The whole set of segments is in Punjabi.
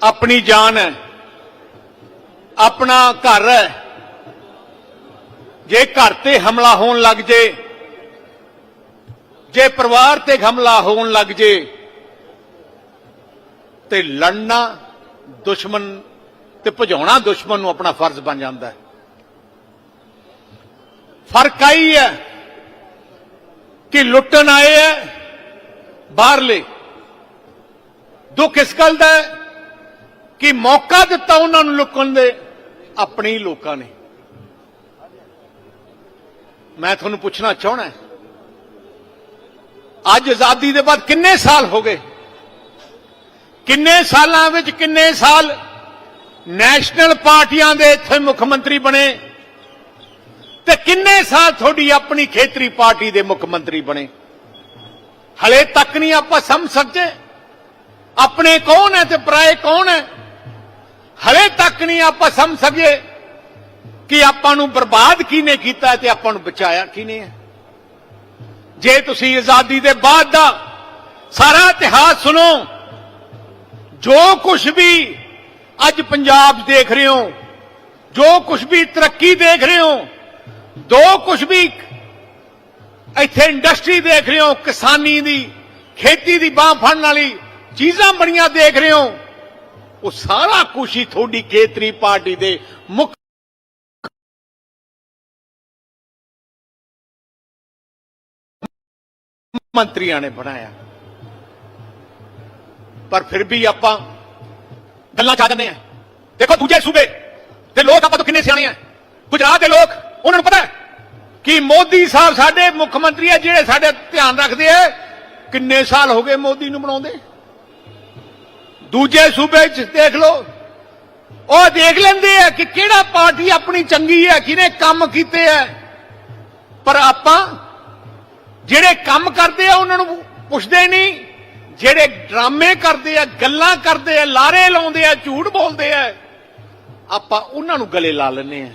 ਆਪਣੀ ਜਾਨ ਹੈ, ਆਪਣਾ ਘਰ ਹੈ। ਜੇ ਘਰ ਤੇ ਹਮਲਾ ਹੋਣ ਲੱਗ ਜੇ ਜੇ ਪਰਿਵਾਰ ਤੇ ਹਮਲਾ ਹੋਣ ਲੱਗ ਜੇ, ਤੇ ਲੜਨਾ ਦੁਸ਼ਮਣ ਤੇ ਭਜਾਉਣਾ ਦੁਸ਼ਮਣ ਨੂੰ ਆਪਣਾ ਫਰਜ਼ ਬਣ ਜਾਂਦਾ ਹੈ। ਫ਼ਰਕ ਆਈ ਹੈ ਕਿ ਲੁੱਟਣ ਆਏ ਹੈ ਬਾਹਰਲੇ। ਦੁੱਖ ਇਸ ਗੱਲ ਦਾ ਹੈ ਕਿ ਮੌਕਾ ਦਿੱਤਾ ਉਹਨਾਂ ਨੂੰ ਲੁਕਣ ਦੇ? ਆਪਣੇ ਹੀ ਲੋਕਾਂ ਨੇ। ਮੈਂ ਤੁਹਾਨੂੰ ਪੁੱਛਣਾ ਚਾਹਣਾ ਅੱਜ ਆਜ਼ਾਦੀ ਦੇ ਬਾਅਦ ਕਿੰਨੇ ਸਾਲ ਹੋ ਗਏ? ਕਿੰਨੇ ਸਾਲਾਂ ਵਿੱਚ ਕਿੰਨੇ ਸਾਲ ਨੈਸ਼ਨਲ ਪਾਰਟੀਆਂ ਦੇ ਇੱਥੇ ਮੁੱਖ ਮੰਤਰੀ ਬਣੇ ਤੇ ਕਿੰਨੇ ਸਾਲ ਤੁਹਾਡੀ ਆਪਣੀ ਖੇਤਰੀ ਪਾਰਟੀ ਦੇ ਮੁੱਖ ਮੰਤਰੀ ਬਣੇ? ਹਲੇ ਤੱਕ ਨਹੀਂ ਆਪਾਂ ਸਮਝ ਸਕਦੇ ਆਪਣੇ ਕੌਣ ਹੈ ਤੇ ਪਰਾਏ ਕੌਣ ਹੈ? ਹਲੇ ਤੱਕ ਨਹੀਂ ਆਪਾਂ ਸਮਝ ਸਕੀਏ ਕਿ ਆਪਾਂ ਨੂੰ ਬਰਬਾਦ ਕਿਹਨੇ ਕੀਤਾ ਤੇ ਆਪਾਂ ਨੂੰ ਬਚਾਇਆ ਕਿਹਨੇ ਹੈ ਜੇ ਤੁਸੀਂ ਆਜ਼ਾਦੀ ਦੇ ਬਾਅਦ ਦਾ ਸਾਰਾ ਇਤਿਹਾਸ ਸੁਣੋ, ਜੋ ਕੁਝ ਵੀ ਅੱਜ ਪੰਜਾਬ ਦੇਖ ਰਹੇ ਹੋ, ਜੋ ਕੁਝ ਵੀ ਤਰੱਕੀ ਦੇਖ ਰਹੇ ਹੋ, ਦੋ ਕੁਝ ਵੀ ਇੱਥੇ ਇੰਡਸਟਰੀ ਦੇਖ ਰਹੇ ਹੋ, ਕਿਸਾਨੀ ਦੀ, ਖੇਤੀ ਦੀ ਬਾਹ ਫੜਨ ਵਾਲੀ ਚੀਜ਼ਾਂ ਬੜੀਆਂ ਦੇਖ ਰਹੇ ਹੋ ਉਹ ਸਾਰਾ ਕੁਝ ਹੀ ਤੁਹਾਡੀ ਖੇਤਰੀ ਪਾਰਟੀ ਦੇ ਮੁੱਖ ਮੰਤਰੀਆਂ ਨੇ ਬਣਾਇਆ। ਪਰ ਫਿਰ ਵੀ ਆਪਾਂ ਗੱਲਾਂ ਚ ਆ ਜਾਂਦੇ ਆ ਦੇਖੋ ਦੂਜੇ ਸੂਬੇ ਤੇ ਲੋਕ ਆਪਾਂ ਤੋਂ ਕਿੰਨੇ ਸਿਆਣੇ ਆ। ਗੁਜਰਾਤ ਦੇ ਲੋਕ, ਉਹਨਾਂ ਨੂੰ ਪਤਾ ਕਿ ਮੋਦੀ ਸਾਹਿਬ ਸਾਡੇ ਮੁੱਖ ਮੰਤਰੀ ਆ, ਜਿਹੜੇ ਸਾਡੇ ਧਿਆਨ ਰੱਖਦੇ ਆ। ਕਿੰਨੇ ਸਾਲ ਹੋ ਗਏ ਮੋਦੀ ਨੂੰ ਬਣਾਉਂਦੇ। ਦੂਜੇ ਸੂਬੇ ਚ ਦੇਖ ਲਓ। ਉਹ ਦੇਖ ਲੈਂਦੇ ਆ ਕਿ ਕਿਹੜਾ ਪਾਰਟੀ ਆਪਣੀ ਚੰਗੀ ਹੈ, ਕਿਹਨੇ ਕੰਮ ਕੀਤੇ ਆ। ਪਰ ਆਪਾਂ ਜਿਹੜੇ ਕੰਮ ਕਰਦੇ ਆ, ਉਹਨਾਂ ਨੂੰ ਪੁੱਛਦੇ ਨਹੀਂ। ਜਿਹੜੇ ਡਰਾਮੇ ਕਰਦੇ ਆ, ਗੱਲਾਂ ਕਰਦੇ ਆ, ਲਾਰੇ ਲਾਉਂਦੇ ਆ, ਝੂਠ ਬੋਲਦੇ ਆ, ਆਪਾਂ ਉਹਨਾਂ ਨੂੰ ਗਲੇ ਲਾ ਲੈਨੇ ਆ।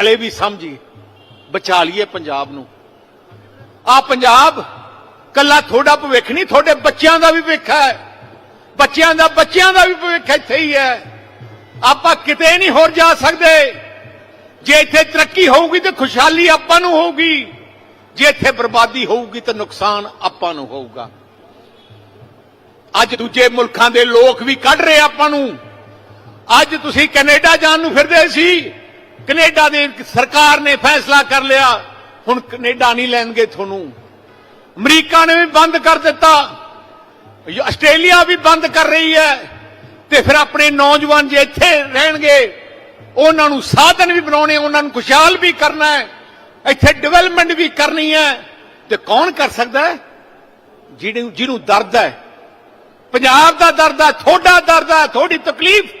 ਹਲੇ ਵੀ ਸਮਝੀ, ਬਚਾ ਲਈਏ ਪੰਜਾਬ ਨੂੰ। ਆ ਪੰਜਾਬ ਕੱਲਾ ਤੁਹਾਡਾ ਭਵਿੱਖ ਨਹੀਂ, ਤੁਹਾਡੇ ਬੱਚਿਆਂ ਦਾ ਵੀ ਭਵਿੱਖ ਹੈ। ਬੱਚਿਆਂ ਦਾ ਬੱਚਿਆਂ ਦਾ ਵੀ ਭਵਿੱਖ ਇੱਥੇ ਹੀ ਹੈ। ਆਪਾਂ ਕਿਤੇ ਨਹੀਂ ਹੋਰ ਜਾ ਸਕਦੇ। ਜੇ ਇੱਥੇ ਤਰੱਕੀ ਹੋਊਗੀ ਤੇ ਖੁਸ਼ਹਾਲੀ ਆਪਾਂ ਨੂੰ ਹੋਊਗੀ। ਜੇ ਇੱਥੇ ਬਰਬਾਦੀ ਹੋਊਗੀ ਤਾਂ ਨੁਕਸਾਨ ਆਪਾਂ ਨੂੰ ਹੋਊਗਾ। ਅੱਜ ਦੂਜੇ ਮੁਲਕਾਂ ਦੇ ਲੋਕ ਵੀ ਕੱਢ ਰਹੇ ਆਪਾਂ ਨੂੰ। ਅੱਜ ਤੁਸੀਂ ਕੈਨੇਡਾ ਜਾਣ ਨੂੰ ਫਿਰਦੇ ਸੀ। ਕੈਨੇਡਾ ਦੀ ਸਰਕਾਰ ਨੇ ਫੈਸਲਾ ਕਰ ਲਿਆ। ਹੁਣ ਕੈਨੇਡਾ ਨਹੀਂ ਲੈਣਗੇ ਤੁਹਾਨੂੰ। ਅਮਰੀਕਾ ਨੇ ਵੀ ਬੰਦ ਕਰ ਦਿੱਤਾ। ਆਸਟ੍ਰੇਲੀਆ ਵੀ ਬੰਦ ਕਰ ਰਹੀ ਹੈ ਤੇ ਫਿਰ ਆਪਣੇ ਨੌਜਵਾਨ ਜੇ ਇੱਥੇ ਰਹਿਣਗੇ, ਉਹਨਾਂ ਨੂੰ ਸਾਧਨ ਵੀ ਬਣਾਉਣੇ, ਉਹਨਾਂ ਨੂੰ ਖੁਸ਼ਹਾਲ ਵੀ ਕਰਨਾ ਹੈ, ਇੱਥੇ ਡਿਵੈਲਪਮੈਂਟ ਵੀ ਕਰਨੀ ਹੈ, ਤੇ ਕੌਣ ਕਰ ਸਕਦਾ ਹੈ? ਜਿਹਨੂੰ ਜਿਹਨੂੰ ਦਰਦ ਹੈ। ਪੰਜਾਬ ਦਾ ਦਰਦ ਹੈ, ਤੁਹਾਡਾ ਦਰਦ ਹੈ, ਤੁਹਾਡੀ ਤਕਲੀਫ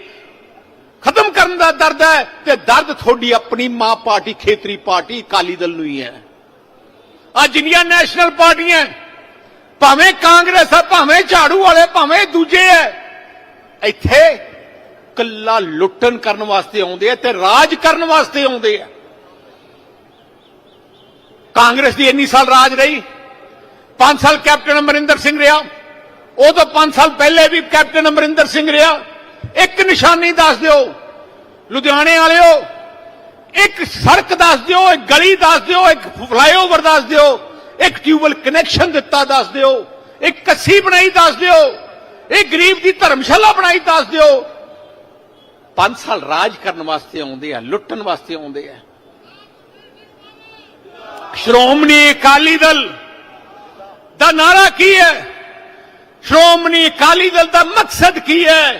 ਖਤਮ ਕਰਨ ਦਾ ਦਰਦ ਹੈ, ਤੇ ਦਰਦ ਤੁਹਾਡੀ ਆਪਣੀ ਮਾਂ ਪਾਰਟੀ, ਖੇਤਰੀ ਪਾਰਟੀ ਅਕਾਲੀ ਦਲ ਨੂੰ ਹੀ ਹੈ। ਆ ਜਿੰਨੀਆਂ ਨੈਸ਼ਨਲ ਪਾਰਟੀਆਂ ਭਾਵੇਂ ਕਾਂਗਰਸ ਹੈ ਭਾਵੇਂ ਝਾੜੂ ਵਾਲੇ, ਭਾਵੇਂ ਦੂਜੇ ਹੈ ਇੱਥੇ ਕੱਲਾ ਲੁੱਟਣ ਕਰਨ ਵਾਸਤੇ ਆਉਂਦੇ ਆ ਤੇ ਰਾਜ ਕਰਨ ਵਾਸਤੇ ਆਉਂਦੇ ਆ ਕਾਂਗਰਸ ਦੀ ਇੰਨੀ ਸਾਲ ਰਾਜ ਰਹੀ। 5 ਸਾਲ ਕੈਪਟਨ ਅਮਰਿੰਦਰ ਸਿੰਘ ਰਿਹਾ। ਉਹ ਤੋਂ 5 ਸਾਲ ਪਹਿਲੇ ਵੀ ਕੈਪਟਨ ਅਮਰਿੰਦਰ ਸਿੰਘ ਰਿਹਾ। ਇੱਕ ਨਿਸ਼ਾਨੀ ਦੱਸ ਦਿਓ, ਲੁਧਿਆਣੇ ਵਾਲਿਓ। ਇੱਕ ਸੜਕ ਦੱਸ ਦਿਓ, ਇੱਕ ਗਲੀ ਦੱਸ ਦਿਓ, ਇੱਕ ਫਲਾਈਓਵਰ ਦੱਸ ਦਿਓ। ਇੱਕ ਟਿਊਬਲ ਕਨੈਕਸ਼ਨ ਦਿੱਤਾ ਦੱਸ ਦਿਓ, ਇੱਕ ਕੱਸੀ ਬਣਾਈ ਦੱਸ ਦਿਓ, ਇਹ ਗਰੀਬ ਦੀ ਧਰਮਸ਼ਾਲਾ ਬਣਾਈ ਦੱਸ ਦਿਓ। 5 ਸਾਲ ਰਾਜ ਕਰਨ ਵਾਸਤੇ ਆਉਂਦੇ ਆ, ਲੁੱਟਣ ਵਾਸਤੇ ਆਉਂਦੇ ਆ। ਸ਼੍ਰੋਮਣੀ ਅਕਾਲੀ ਦਲ ਦਾ ਨਾਰਾ ਕੀ ਹੈ? ਸ਼੍ਰੋਮਣੀ ਅਕਾਲੀ ਦਲ ਦਾ ਮਕਸਦ ਕੀ ਹੈ?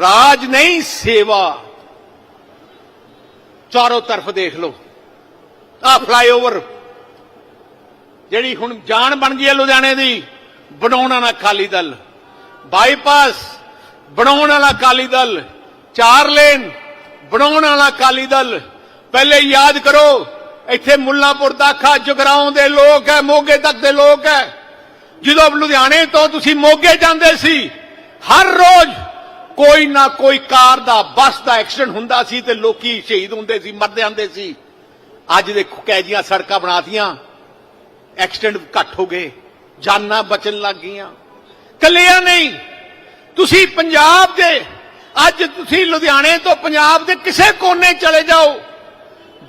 ਰਾਜ ਨਹੀਂ, ਸੇਵਾ। ਚਾਰੋਂ ਤਰਫ ਦੇਖ ਲਓ। ਆ ਫਲਾਈਓਵਰ ਜਿਹੜੀ ਹੁਣ ਜਾਨ ਬਣ ਗਈ ਹੈ ਲੁਧਿਆਣੇ ਦੀ, ਬਣਾਉਣ ਵਾਲਾ ਅਕਾਲੀ ਦਲ। ਬਾਈਪਾਸ ਬਣਾਉਣ ਵਾਲਾ ਅਕਾਲੀ ਦਲ। ਚਾਰ ਲੇਨ ਬਣਾਉਣ ਵਾਲਾ ਅਕਾਲੀ ਦਲ। ਪਹਿਲੇ ਯਾਦ ਕਰੋ, ਇੱਥੇ ਮੁੱਲਾਂਪੁਰ ਦਾਖਾ ਜਗਰਾਉਂ ਦੇ ਲੋਕ ਹੈ, ਮੋਗੇ ਤੱਕ ਦੇ ਲੋਕ ਹੈ। ਜਦੋਂ ਲੁਧਿਆਣੇ ਤੋਂ ਤੁਸੀਂ ਮੋਗੇ ਜਾਂਦੇ ਸੀ, ਹਰ ਰੋਜ਼ ਕੋਈ ਨਾ ਕੋਈ ਕਾਰ ਦਾ, ਬੱਸ ਦਾ ਐਕਸੀਡੈਂਟ ਹੁੰਦਾ ਸੀ ਤੇ ਲੋਕੀ ਸ਼ਹੀਦ ਹੁੰਦੇ ਸੀ, ਮਰਦੇ ਆਂਦੇ ਸੀ। ਅੱਜ ਦੇਖੋ ਕੈਜੀਆਂ ਸੜਕਾਂ ਬਣਾਤੀਆਂ। ਐਕਸੀਡੈਂਟ ਘੱਟ ਹੋ ਗਏ, ਜਾਨਾਂ ਬਚਣ ਲੱਗ ਗਈਆਂ। ਕੱਲਿਆਂ ਨਹੀਂ, ਤੁਸੀਂ ਪੰਜਾਬ ਦੇ, ਅੱਜ ਤੁਸੀਂ ਲੁਧਿਆਣੇ ਤੋਂ ਪੰਜਾਬ ਦੇ ਕਿਸੇ ਕੋਨੇ ਚਲੇ ਜਾਓ,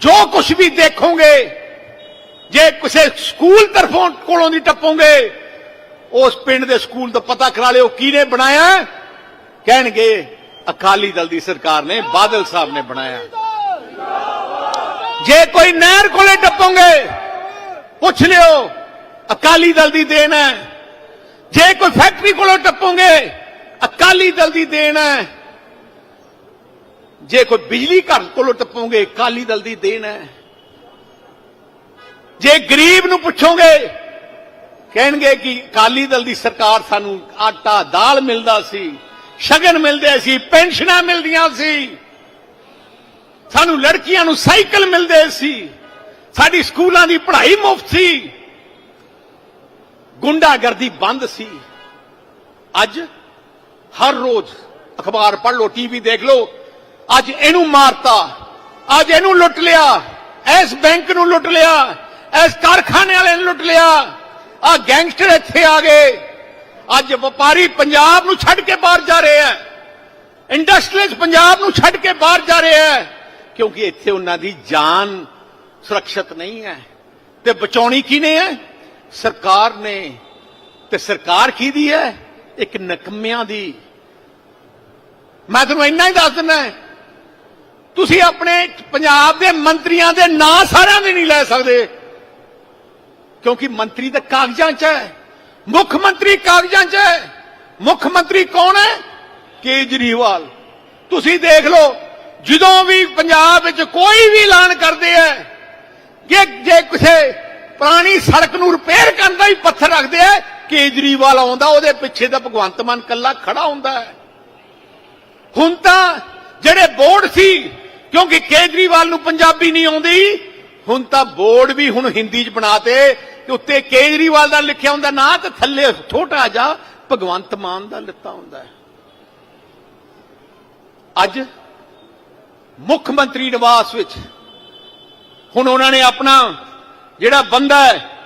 ਜੋ ਕੁਝ ਵੀ ਦੇਖੋਗੇ, ਜੇ ਕਿਸੇ ਸਕੂਲ ਤਰਫੋਂ ਕੋਲੋਂ ਦੀ ਟੱਪੋਗੇ, ਉਸ ਪਿੰਡ ਦੇ ਸਕੂਲ ਦਾ ਪਤਾ ਕਰਾ ਲਿਓ ਕਿਹਨੇ ਬਣਾਇਆ। ਕਹਿਣਗੇ, ਅਕਾਲੀ ਦਲ ਦੀ ਸਰਕਾਰ ਨੇ, ਬਾਦਲ ਸਾਹਿਬ ਨੇ ਬਣਾਇਆ। ਜੇ ਕੋਈ ਨਹਿਰ ਕੋਲੇ ਟੱਪੋਗੇ ਪੁੱਛ ਲਿਓ, ਅਕਾਲੀ ਦਲ ਦੀ ਦੇਣ ਹੈ। ਜੇ ਕੋਈ ਫੈਕਟਰੀ ਕੋਲੋਂ ਟੱਪੋਗੇ, ਅਕਾਲੀ ਦਲ ਦੀ ਦੇਣ ਹੈ। ਜੇ ਕੋਈ ਬਿਜਲੀ ਘਰ ਕੋਲੋਂ ਟੱਪੋਗੇ, ਅਕਾਲੀ ਦਲ ਦੀ ਦੇਣ ਹੈ। ਜੇ ਗਰੀਬ ਨੂੰ ਪੁੱਛੋਗੇ, ਕਹਿਣਗੇ ਕਿ ਅਕਾਲੀ ਦਲ ਦੀ ਸਰਕਾਰ ਸਾਨੂੰ ਆਟਾ, ਦਾਲ ਮਿਲਦਾ ਸੀ, ਸ਼ਗਨ ਮਿਲਦੇ ਸੀ, ਪੈਨਸ਼ਨਾਂ ਮਿਲਦੀਆਂ ਸੀ, ਸਾਨੂੰ ਲੜਕੀਆਂ ਨੂੰ ਸਾਈਕਲ ਮਿਲਦੇ ਸੀ। ਸਾਡੀ ਸਕੂਲਾਂ ਦੀ ਪੜ੍ਹਾਈ ਮੁਫਤ ਸੀ। ਗੁੰਡਾਗਰਦੀ ਬੰਦ ਸੀ। ਅੱਜ ਹਰ ਰੋਜ਼ ਅਖਬਾਰ ਪੜ੍ਹ ਲਓ ਟੀਵੀ ਦੇਖ ਲਓ। ਅੱਜ ਇਹਨੂੰ ਮਾਰਤਾ, ਅੱਜ ਇਹਨੂੰ ਲੁੱਟ ਲਿਆ, ਇਸ ਬੈਂਕ ਨੂੰ ਲੁੱਟ ਲਿਆ, ਇਸ ਕਾਰਖਾਨੇ ਵਾਲੇ ਨੂੰ ਲੁੱਟ ਲਿਆ। ਆ ਗੈਂਗਸਟਰ ਇੱਥੇ ਆ ਗਏ। ਅੱਜ ਵਪਾਰੀ ਪੰਜਾਬ ਨੂੰ ਛੱਡ ਕੇ ਬਾਹਰ ਜਾ ਰਹੇ ਆ ਇੰਡਸਟਰੀਅਲ ਪੰਜਾਬ ਨੂੰ ਛੱਡ ਕੇ ਬਾਹਰ ਜਾ ਰਹੇ ਆ ਕਿਉਂਕਿ ਇੱਥੇ ਉਹਨਾਂ ਦੀ ਜਾਨ ਸੁਰੱਖਿਅਤ ਨਹੀਂ ਹੈ। ਤੇ ਬਚਾਉਣੀ ਕਿਹਨੇ ਹੈ? ਸਰਕਾਰ ਨੇ। ਤੇ ਸਰਕਾਰ ਕੀ ਦੀ ਹੈ? ਇੱਕ ਨਕਮਿਆਂ ਦੀ। ਮੈਂ ਤੁਹਾਨੂੰ ਇੰਨਾ ਹੀ ਦੱਸ ਦਿੰਦਾ ਤੁਸੀਂ ਆਪਣੇ ਪੰਜਾਬ ਦੇ ਮੰਤਰੀਆਂ ਦੇ ਨਾਂ ਸਾਰਿਆਂ ਦੇ ਨਹੀਂ ਲੈ ਸਕਦੇ। ਕਿਉਂਕਿ ਮੰਤਰੀ ਤਾਂ ਕਾਗਜ਼ਾਂ 'ਚ ਹੈ। ਮੁੱਖ ਮੰਤਰੀ ਕਾਗਜ਼ਾਂ 'ਚ ਹੈ। ਮੁੱਖ ਮੰਤਰੀ ਕੌਣ ਹੈ? ਕੇਜਰੀਵਾਲ। ਤੁਸੀਂ ਦੇਖ ਲਓ, ਜਦੋਂ ਵੀ ਪੰਜਾਬ ਵਿੱਚ ਕੋਈ ਵੀ ਐਲਾਨ ਕਰਦੇ ਆ ਕਿ ਜੇ ਕਿਸੇ ਪੁਰਾਣੀ ਸੜਕ ਨੂੰ ਰਿਪੇਅਰ ਕਰਨ ਦਾ ਵੀ ਪੱਥਰ ਰੱਖਦੇ ਆ, ਕੇਜਰੀਵਾਲ ਆਉਂਦਾ, ਉਹਦੇ ਪਿੱਛੇ ਤਾਂ ਭਗਵੰਤ ਮਾਨ ਕੱਲਾ ਖੜਾ ਹੁੰਦਾ ਹੈ। ਹੁਣ ਤਾਂ ਜਿਹੜੇ ਬੋਰਡ ਸੀ, ਕਿਉਂਕਿ ਕੇਜਰੀਵਾਲ ਨੂੰ ਪੰਜਾਬੀ ਨਹੀਂ ਆਉਂਦੀ, ਹੁਣ ਤਾਂ ਬੋਰਡ ਵੀ ਹੁਣ ਹਿੰਦੀ 'ਚ ਬਣਾਤੇ, ਤੇ ਉੱਤੇ ਕੇਜਰੀਵਾਲ ਦਾ ਲਿਖਿਆ ਹੁੰਦਾ ਨਾਂ, ਤੇ ਥੱਲੇ ਛੋਟਾ ਜਿਹਾ ਭਗਵੰਤ ਮਾਨ ਦਾ ਲਿੱਤਾ ਹੁੰਦਾ ਹੈ। ਅੱਜ ਮੁੱਖ ਮੰਤਰੀ ਨਿਵਾਸ ਵਿੱਚ ਹੁਣ ਉਹਨਾਂ ਨੇ ਆਪਣਾ ਜਿਹੜਾ ਬੰਦਾ ਹੈ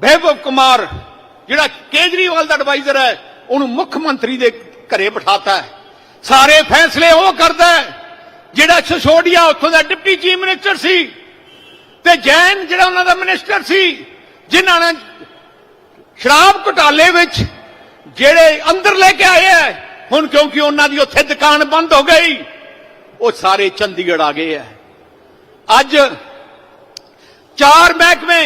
ਵੈਭਵ ਕੁਮਾਰ, ਜਿਹੜਾ ਕੇਜਰੀਵਾਲ ਦਾ ਐਡਵਾਈਜ਼ਰ ਹੈ, ਉਹਨੂੰ ਮੁੱਖ ਮੰਤਰੀ ਦੇ ਘਰੇ ਬਿਠਾਤਾ ਹੈ। ਸਾਰੇ ਫੈਸਲੇ ਉਹ ਕਰਦਾ ਹੈ, ਜਿਹੜਾ ਸਿਸੋਡੀਆ ਉੱਥੋਂ ਦਾ ਡਿਪਟੀ ਚੀਫ ਮਿਨਿਸਟਰ ਸੀ ਤੇ ਜੈਨ ਜਿਹੜਾ ਉਹਨਾਂ ਦਾ ਮਿਨਿਸਟਰ ਸੀ, ਜਿਨ੍ਹਾਂ ਨੇ ਸ਼ਰਾਬ ਘੁਟਾਲੇ ਵਿੱਚ ਜਿਹੜੇ ਅੰਦਰ ਲੈ ਕੇ ਆਏ ਹੈ, ਹੁਣ ਕਿਉਂਕਿ ਉਹਨਾਂ ਦੀ ਉੱਥੇ ਦੁਕਾਨ ਬੰਦ ਹੋ ਗਈ, ਉਹ ਸਾਰੇ ਚੰਡੀਗੜ੍ਹ ਆ ਗਏ ਹੈ। ਅੱਜ ਚਾਰ ਮਹਿਕਮੇ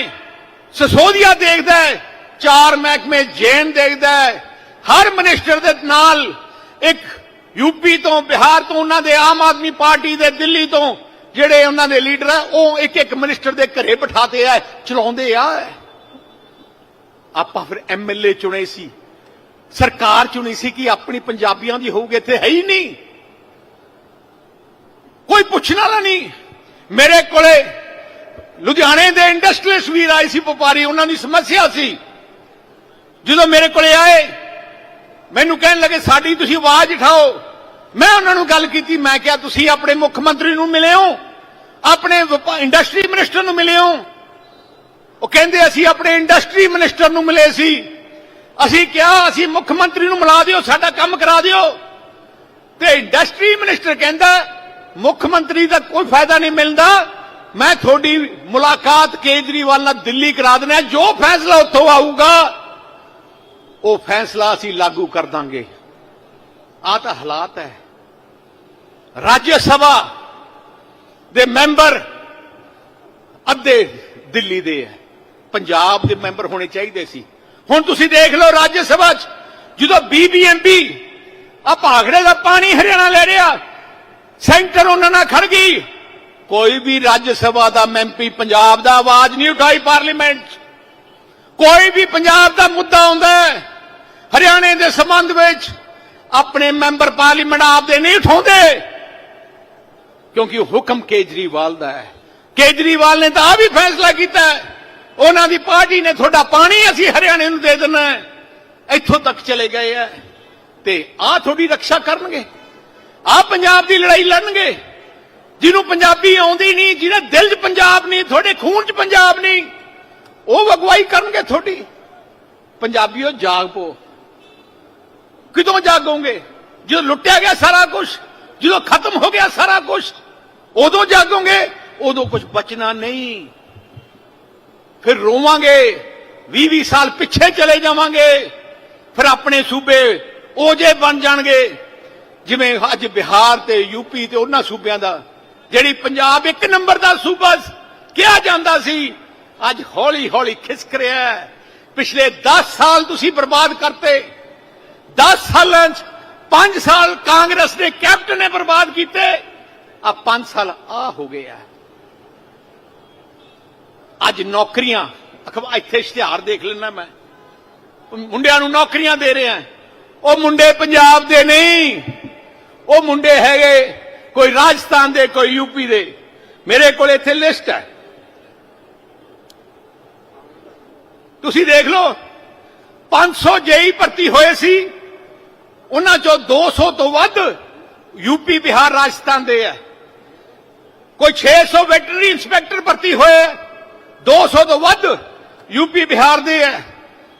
ਸਸੋਦੀਆ ਦੇਖਦਾ ਹੈ, ਚਾਰ ਮਹਿਕਮੇ ਜੇਨ ਦੇਖਦਾ ਹੈ। ਹਰ ਮਿਨਿਸਟਰ ਦੇ ਨਾਲ ਇੱਕ ਯੂਪੀ ਤੋਂ, ਬਿਹਾਰ ਤੋਂ ਉਹਨਾਂ ਦੇ ਆਮ ਆਦਮੀ ਪਾਰਟੀ ਦੇ, ਦਿੱਲੀ ਤੋਂ ਜਿਹੜੇ ਉਹਨਾਂ ਦੇ ਲੀਡਰ ਹੈ ਉਹ ਇੱਕ ਇੱਕ ਮਿਨਿਸਟਰ ਦੇ ਘਰੇ ਬਿਠਾਤੇ ਆ, ਚਲਾਉਂਦੇ ਆ। ਆਪਾਂ ਫਿਰ ਐਮਐਲਏ ਚੁਣੇ ਸੀ। ਸਰਕਾਰ ਚੁਣੀ ਸੀ ਕਿ ਆਪਣੀ ਪੰਜਾਬੀਆਂ ਦੀ ਹੋਊਗੀ, ਇੱਥੇ ਹੈ ਹੀ ਨਹੀਂ। ਕੋਈ ਪੁੱਛਣ ਵਾਲਾ ਨਹੀਂ। ਮੇਰੇ ਕੋਲੇ ਲੁਧਿਆਣੇ ਦੇ ਇੰਡਸਟਰੀਅਲਿਸਟ ਵੀਰ ਆਏ ਸੀ ਵਪਾਰੀ, ਉਹਨਾਂ ਦੀ ਸਮੱਸਿਆ ਸੀ। ਜਦੋਂ ਮੇਰੇ ਕੋਲੇ ਆਏ, ਮੈਨੂੰ ਕਹਿਣ ਲੱਗੇ, ਸਾਡੀ ਤੁਸੀਂ ਆਵਾਜ਼ ਉਠਾਓ। ਮੈਂ ਉਹਨਾਂ ਨੂੰ ਗੱਲ ਕੀਤੀ, ਮੈਂ ਕਿਹਾ, ਤੁਸੀਂ ਆਪਣੇ ਮੁੱਖ ਮੰਤਰੀ ਨੂੰ ਮਿਲੇ ਹੋ? ਆਪਣੇ ਇੰਡਸਟਰੀ ਮਿਨਿਸਟਰ ਨੂੰ ਮਿਲੇ ਹੋ? ਉਹ ਕਹਿੰਦੇ, ਅਸੀਂ ਆਪਣੇ ਇੰਡਸਟਰੀ ਮਿਨਿਸਟਰ ਨੂੰ ਮਿਲੇ ਸੀ। ਅਸੀਂ ਕਿਹਾ, ਅਸੀਂ ਮੁੱਖ ਮੰਤਰੀ ਨੂੰ ਮਿਲਾ ਦਿਓ, ਸਾਡਾ ਕੰਮ ਕਰਾ ਦਿਓ। ਤੇ ਇੰਡਸਟਰੀ ਮਿਨਿਸਟਰ ਕਹਿੰਦਾ, ਮੁੱਖ ਮੰਤਰੀ ਦਾ ਕੋਈ ਫਾਇਦਾ ਨਹੀਂ ਮਿਲਦਾ। ਮੈਂ ਤੁਹਾਡੀ ਮੁਲਾਕਾਤ ਕੇਜਰੀਵਾਲ ਨਾਲ ਦਿੱਲੀ ਕਰਾ ਦੇਣਾ ਜੋ ਫੈਸਲਾ ਉੱਥੋਂ ਆਊਗਾ, ਉਹ ਫੈਸਲਾ ਅਸੀਂ ਲਾਗੂ ਕਰ ਦਾਂਗੇ। ਆ ਤਾਂ ਹਾਲਾਤ ਹੈ। ਰਾਜ ਸਭਾ ਦੇ ਮੈਂਬਰ ਅੱਧੇ ਦਿੱਲੀ ਦੇ ਹੈ। ਪੰਜਾਬ ਦੇ ਮੈਂਬਰ ਹੋਣੇ ਚਾਹੀਦੇ ਸੀ। ਹੁਣ ਤੁਸੀਂ ਦੇਖ ਲਓ ਰਾਜ ਸਭਾ 'ਚ, ਜਦੋਂ ਬੀਬੀਐਮਬੀ ਆ ਭਾਖੜੇ ਦਾ ਪਾਣੀ ਹਰਿਆਣਾ ਲੈ ਰਿਹਾ, ਸੈਂਟਰ ਉਹਨਾਂ ਨਾਲ ਖੜ ਗਈ। ਕੋਈ ਵੀ ਰਾਜ ਸਭਾ ਦਾ ਐਮਪੀ ਪੰਜਾਬ ਦਾ ਆਵਾਜ਼ ਨਹੀਂ ਉਠਾਈ ਪਾਰਲੀਮੈਂਟ 'ਚ। ਕੋਈ ਵੀ ਪੰਜਾਬ ਦਾ ਮੁੱਦਾ ਆਉਂਦਾ ਹਰਿਆਣੇ ਦੇ ਸੰਬੰਧ ਵਿੱਚ ਆਪਣੇ ਮੈਂਬਰ ਪਾਰਲੀਮੈਂਟ ਆਪਦੇ ਨਹੀਂ ਉਠਾਉਂਦੇ। ਕਿਉਂਕਿ ਹੁਕਮ ਕੇਜਰੀਵਾਲ ਦਾ ਹੈ। ਕੇਜਰੀਵਾਲ ਨੇ ਤਾਂ ਆ ਵੀ ਫੈਸਲਾ ਕੀਤਾ ਉਹਨਾਂ ਦੀ ਪਾਰਟੀ ਨੇ ਤੁਹਾਡਾ ਪਾਣੀ ਅਸੀਂ ਹਰਿਆਣੇ ਨੂੰ ਦੇ ਦੇਣਾ ਇੱਥੋਂ ਤੱਕ ਚਲੇ ਗਏ ਆ ਤੇ ਆ ਤੁਹਾਡੀ ਰੱਖਿਆ ਕਰਨਗੇ। ਆ ਪੰਜਾਬ ਦੀ ਲੜਾਈ ਲੜਨਗੇ। ਜਿਹਨੂੰ ਪੰਜਾਬੀ ਆਉਂਦੀ ਨਹੀਂ, ਜਿਹਦੇ ਦਿਲ 'ਚ ਪੰਜਾਬ ਨਹੀਂ, ਤੁਹਾਡੇ ਖੂਨ 'ਚ ਪੰਜਾਬ ਨਹੀਂ, ਉਹ ਅਗਵਾਈ ਕਰਨਗੇ ਤੁਹਾਡੀ। ਪੰਜਾਬੀਓ, ਜਾਗ ਪੋ ਕਿਦੋਂ ਜਾਗੋਗੇ? ਜਦੋਂ ਲੁੱਟਿਆ ਗਿਆ ਸਾਰਾ ਕੁਝ ਜਦੋਂ ਖਤਮ ਹੋ ਗਿਆ ਸਾਰਾ ਕੁਝ ਉਦੋਂ ਜਾਗੋਗੇ, ਉਦੋਂ ਕੁਝ ਬਚਣਾ ਨਹੀਂ। ਫਿਰ ਰੋਵਾਂਗੇ 20 20 ਸਾਲ ਪਿੱਛੇ ਚਲੇ ਜਾਵਾਂਗੇ, ਫਿਰ ਆਪਣੇ ਸੂਬੇ ਉਹ ਜੇ ਬਣ ਜਾਣਗੇ। ਜਿਵੇਂ ਅੱਜ ਬਿਹਾਰ ਤੇ ਯੂਪੀ ਤੇ ਉਹਨਾਂ ਸੂਬਿਆਂ ਦਾ ਜਿਹੜੀ ਪੰਜਾਬ ਇੱਕ ਨੰਬਰ ਦਾ ਸੂਬਾ ਕਿਹਾ ਜਾਂਦਾ ਸੀ, ਅੱਜ ਹੌਲੀ ਹੌਲੀ ਖਿਸਕ ਰਿਹਾ ਹੈ। ਪਿਛਲੇ 10 ਸਾਲ ਤੁਸੀਂ ਬਰਬਾਦ ਕਰਤੇ। 10 ਸਾਲਾਂ ਚ 5 ਸਾਲ ਕਾਂਗਰਸ ਦੇ ਕੈਪਟਨ ਨੇ ਬਰਬਾਦ ਕੀਤੇ। ਆ 5 ਸਾਲ ਆ ਹੋ ਗਏ ਆ। ਅੱਜ ਨੌਕਰੀਆਂ ਅਖਬਾਰ ਇੱਥੇ ਇਸ਼ਤਿਹਾਰ ਦੇਖ ਲੈਣਾ ਮੈਂ। ਮੁੰਡਿਆਂ ਨੂੰ ਨੌਕਰੀਆਂ ਦੇ ਰਹੇ ਆ ਉਹ ਮੁੰਡੇ ਪੰਜਾਬ ਦੇ ਨਹੀਂ। ਉਹ ਮੁੰਡੇ ਹੈਗੇ ਕੋਈ ਰਾਜਸਥਾਨ ਦੇ, ਕੋਈ ਯੂਪੀ ਦੇ। ਮੇਰੇ ਕੋਲ ਇੱਥੇ ਲਿਸਟ ਹੈ। ਤੁਸੀਂ ਦੇਖ ਲਓ 500 ਜੇਈ ਭਰਤੀ ਹੋਏ ਸੀ। ਉਹਨਾਂ ਚੋਂ 200 ਤੋਂ ਵੱਧ ਯੂਪੀ, ਬਿਹਾਰ, ਰਾਜਸਥਾਨ ਦੇ ਹੈ। ਕੋਈ 600 ਵੈਟਰਨਰੀ ਇੰਸਪੈਕਟਰ ਭਰਤੀ ਹੋਏ ਹੈ। 200 ਤੋਂ ਵੱਧ ਯੂਪੀ, ਬਿਹਾਰ ਦੇ ਹੈ।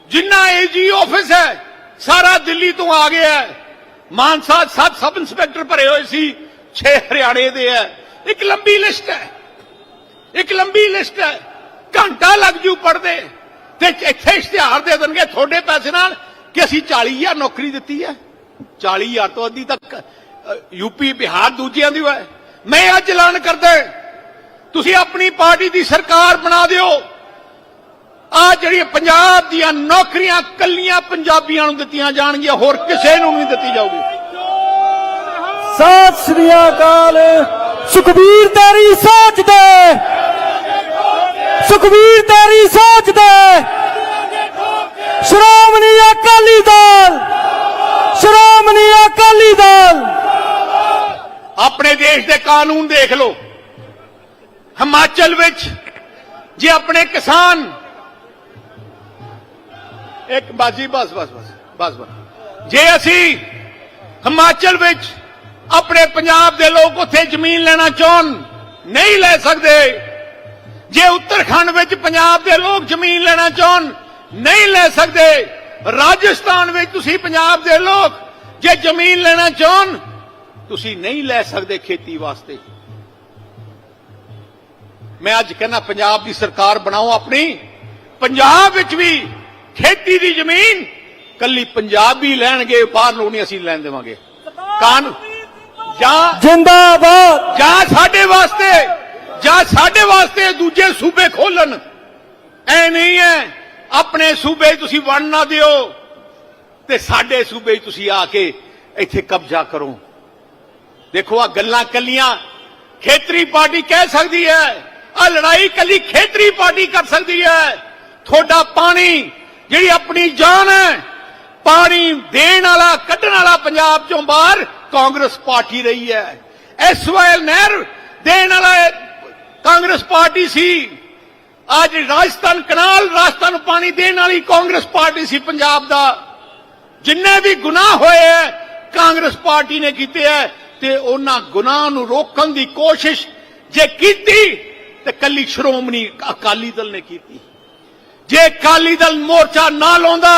ਜਿੰਨਾ ਏਜੀ ਆਫਿਸ ਹੈ, ਸਾਰਾ ਦਿੱਲੀ ਤੋਂ ਆ ਗਿਆ ਹੈ। ਮਾਨਸਾ ਸੱਤ ਸਬ ਇੰਸਪੈਕਟਰ ਭਰੇ ਹੋਏ ਸੀ। 6 ਹਰਿਆਣੇ ਦੇ ਹੈ ਇੱਕ ਲੰਬੀ ਲਿਸਟ ਹੈ ਇੱਕ ਲੰਬੀ ਲਿਸਟ ਹੈ ਘੰਟਾ ਲੱਗ ਜੂ ਪੜਦੇ ਤੇ ਇੱਥੇ ਇਸ਼ਤਿਹਾਰ ਦੇ ਦੇਣਗੇ ਤੁਹਾਡੇ ਪੈਸੇ ਨਾਲ ਕਿ ਅਸੀਂ 40000 ਨੌਕਰੀ ਦਿੱਤੀ ਹੈ 40000 ਤੋਂ ਅੱਧੀ ਤੱਕ ਯੂਪੀ ਬਿਹਾਰ ਦੂਜਿਆਂ ਦੀ ਹੈ ਮੈਂ ਅੱਜ ਐਲਾਨ ਕਰਦਾ ਤੁਸੀਂ ਆਪਣੀ ਪਾਰਟੀ ਦੀ ਸਰਕਾਰ ਬਣਾ ਦਿਓ। ਆ ਜਿਹੜੀਆਂ ਪੰਜਾਬ ਦੀਆਂ ਨੌਕਰੀਆਂ ਕੱਲੀਆਂ ਪੰਜਾਬੀਆਂ ਨੂੰ ਦਿੱਤੀਆਂ ਜਾਣਗੀਆਂ, ਹੋਰ ਕਿਸੇ ਨੂੰ ਨਹੀਂ ਦਿੱਤੀ ਜਾਊਗੀ। ਸਤਿ ਸ੍ਰੀ ਅਕਾਲ। ਸੁਖਬੀਰ ਤੇਰੀ ਸੋਚ ਦੇ ਸੁਖਬੀਰ ਤੇਰੀ ਸੋਚ ਦੇ ਸ਼੍ਰੋਮਣੀ ਅਕਾਲੀ ਦਲ। ਸ਼੍ਰੋਮਣੀ ਅਕਾਲੀ ਦਲ। ਆਪਣੇ ਦੇਸ਼ ਦੇ ਕਾਨੂੰਨ ਦੇਖ ਲਓ। ਹਿਮਾਚਲ ਵਿੱਚ ਜੇ ਆਪਣੇ ਕਿਸਾਨ ਇੱਕ ਬਾਜੀ, ਬਸ ਬਸ ਬਸ ਬਸ ਬਸ। ਜੇ ਅਸੀਂ ਹਿਮਾਚਲ ਵਿੱਚ ਆਪਣੇ ਪੰਜਾਬ ਦੇ ਲੋਕ ਉੱਥੇ ਜ਼ਮੀਨ ਲੈਣਾ ਚਾਹਣ ਨਹੀਂ ਲੈ ਸਕਦੇ। ਜੇ ਉੱਤਰਾਖੰਡ ਵਿੱਚ ਪੰਜਾਬ ਦੇ ਲੋਕ ਜ਼ਮੀਨ ਲੈਣਾ ਚਾਹਣ ਨਹੀਂ ਲੈ ਸਕਦੇ। ਰਾਜਸਥਾਨ ਵਿੱਚ ਤੁਸੀਂ ਪੰਜਾਬ ਦੇ ਲੋਕ ਜੇ ਜ਼ਮੀਨ ਲੈਣਾ ਚਾਹਣ ਤੁਸੀਂ ਨਹੀਂ ਲੈ ਸਕਦੇ ਖੇਤੀ ਵਾਸਤੇ। ਮੈਂ ਅੱਜ ਕਹਿੰਦਾ ਪੰਜਾਬ ਦੀ ਸਰਕਾਰ ਬਣਾਓ ਆਪਣੀ। ਪੰਜਾਬ ਵਿੱਚ ਵੀ ਖੇਤੀ ਦੀ ਜ਼ਮੀਨ ਕੱਲੀ ਪੰਜਾਬੀ ਲੈਣਗੇ ਬਾਹਰ ਲੋਕ ਨਹੀਂ ਅਸੀਂ ਲੈਣ ਦੇਵਾਂਗੇ। ਕਾਨ ਜਾਂ ਜਿੰਦਾਬਾਦ। ਜਾਂ ਸਾਡੇ ਵਾਸਤੇ ਜਾਂ ਸਾਡੇ ਵਾਸਤੇ ਦੂਜੇ ਸੂਬੇ ਖੋਲਣ। ਐ ਨਹੀਂ ਹੈ ਆਪਣੇ ਸੂਬੇ ਤੁਸੀਂ ਵੰਡ ਨਾ ਦਿਓ ਤੇ ਸਾਡੇ ਸੂਬੇ 'ਚ ਤੁਸੀਂ ਆ ਕੇ ਇੱਥੇ ਕਬਜ਼ਾ ਕਰੋ। ਦੇਖੋ ਆ ਗੱਲਾਂ ਕੱਲੀਆਂ ਖੇਤਰੀ ਪਾਰਟੀ ਕਹਿ ਸਕਦੀ ਹੈ ਆ ਲੜਾਈ ਕੱਲੀ ਖੇਤਰੀ ਪਾਰਟੀ ਕਰ ਸਕਦੀ ਹੈ ਤੁਹਾਡਾ ਪਾਣੀ ਜਿਹੜੀ ਆਪਣੀ ਜਾਨ ਹੈ ਪਾਣੀ ਦੇਣ ਵਾਲਾ ਕੱਢਣ ਵਾਲਾ ਪੰਜਾਬ ਚੋਂ ਬਾਹਰ ਕਾਂਗਰਸ ਪਾਰਟੀ ਰਹੀ ਹੈ। ਐਸ ਐਸਵਾਈਐਲ ਨਹਿਰ ਦੇਣ ਵਾਲਾ ਕਾਂਗਰਸ ਪਾਰਟੀ ਸੀ। ਅੱਜ ਰਾਜਸਥਾਨ ਕਨਾਲ, ਰਾਜਸਥਾਨ ਪਾਣੀ ਦੇਣ ਵਾਲੀ ਕਾਂਗਰਸ ਪਾਰਟੀ ਸੀ ਪੰਜਾਬ ਦਾ। ਜਿੰਨੇ ਵੀ ਗੁਨਾਹ ਹੋਏ ਹੈ, ਕਾਂਗਰਸ ਪਾਰਟੀ ਨੇ ਕੀਤੇ ਹੈ ਤੇ ਉਹਨਾਂ ਗੁਨਾਹ ਨੂੰ ਰੋਕਣ ਦੀ ਕੋਸ਼ਿਸ਼ ਜੇ ਕੀਤੀ, ਤੇ ਕੱਲੀ ਸ਼੍ਰੋਮਣੀ ਅਕਾਲੀ ਦਲ ਨੇ ਕੀਤੀ। ਜੇ ਅਕਾਲੀ ਦਲ ਮੋਰਚਾ ਨਾ ਲਾਉਂਦਾ